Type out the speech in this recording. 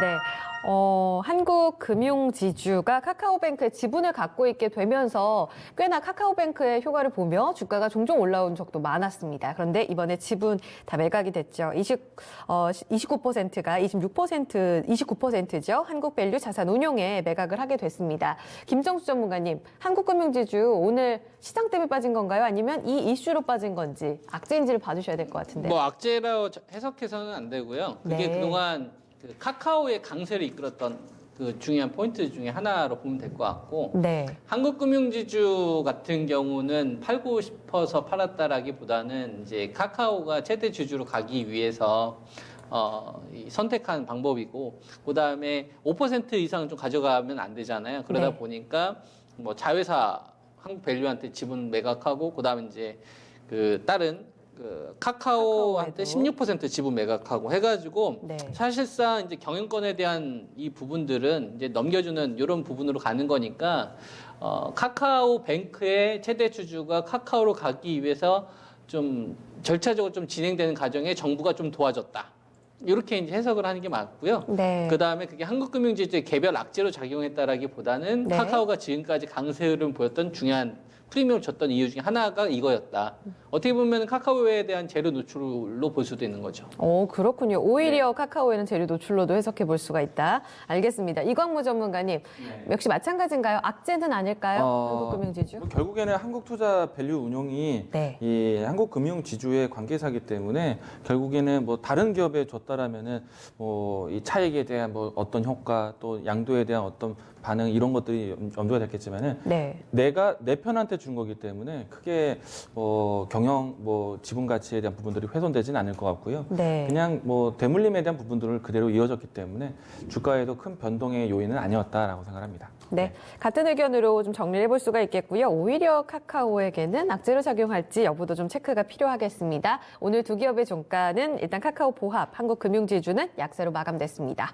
네. 어, 한국 금융지주가 카카오뱅크의 지분을 갖고 있게 되면서 꽤나 카카오뱅크의 효과를 보며 주가가 종종 올라온 적도 많았습니다. 그런데 이번에 지분 다 매각이 됐죠. 20, 어, 29%가 26%, 29%죠. 한국밸류 자산운용에 매각을 하게 됐습니다. 김정수 전문가님, 한국금융지주 오늘 시장 때문에 빠진 건가요? 아니면 이 이슈로 빠진 건지 악재인지를 봐주셔야 될 것 같은데. 뭐 악재라고 해석해서는 안 되고요. 그게 네. 그동안 그 카카오의 강세를 이끌었던 그 중요한 포인트 중에 하나로 보면 될 것 같고 네. 한국금융지주 같은 경우는 팔고 싶어서 팔았다라기보다는 이제 카카오가 최대 주주로 가기 위해서 어, 이 선택한 방법이고 그다음에 5% 이상 좀 가져가면 안 되잖아요. 그러다 네. 보니까 뭐 자회사 한국 밸류한테 지분 매각하고 그다음에 이제 그 다른 그 카카오한테 카카오에도. 16% 지분 매각하고 해가지고 네. 사실상 이제 경영권에 대한 이 부분들은 이제 넘겨주는 이런 부분으로 가는 거니까 어, 카카오 뱅크의 최대 주주가 카카오로 가기 위해서 좀 절차적으로 좀 진행되는 과정에 정부가 좀 도와줬다. 이렇게 이제 해석을 하는 게 맞고요. 네. 그 다음에 그게 한국금융지주의 개별 악재로 작용했다라기보다는 네. 카카오가 지금까지 강세 흐름 보였던 중요한 프리미엄을 줬던 이유 중에 하나가 이거였다. 어떻게 보면 카카오에 대한 재료 노출로 볼 수도 있는 거죠. 오, 그렇군요. 오히려 네. 카카오에는 재료 노출로도 해석해 볼 수가 있다. 알겠습니다. 이광무 전문가님, 역시 마찬가지인가요? 악재는 아닐까요? 어, 한국금융지주? 뭐 결국에는 한국투자 밸류 운용이 네. 이 한국금융지주의 관계사기 때문에 결국에는 뭐 다른 기업에 줬다라면은 뭐 이 차익에 대한 뭐 어떤 효과 또 양도에 대한 어떤 반응 이런 것들이 염- 염두가 됐겠지만은 네. 내가 내 편한테 준 거기 때문에 크게 뭐 경영 뭐 지분 가치에 대한 부분들이 훼손되지는 않을 것 같고요. 네. 그냥 뭐 대물림에 대한 부분들은 그대로 이어졌기 때문에 주가에도 큰 변동의 요인은 아니었다라고 생각합니다. 네. 같은 의견으로 좀 정리를 해볼 수가 있겠고요. 오히려 카카오에게는 악재로 작용할지 여부도 좀 체크가 필요하겠습니다. 오늘 두 기업의 종가는 일단 카카오 보합, 한국금융지주는 약세로 마감됐습니다.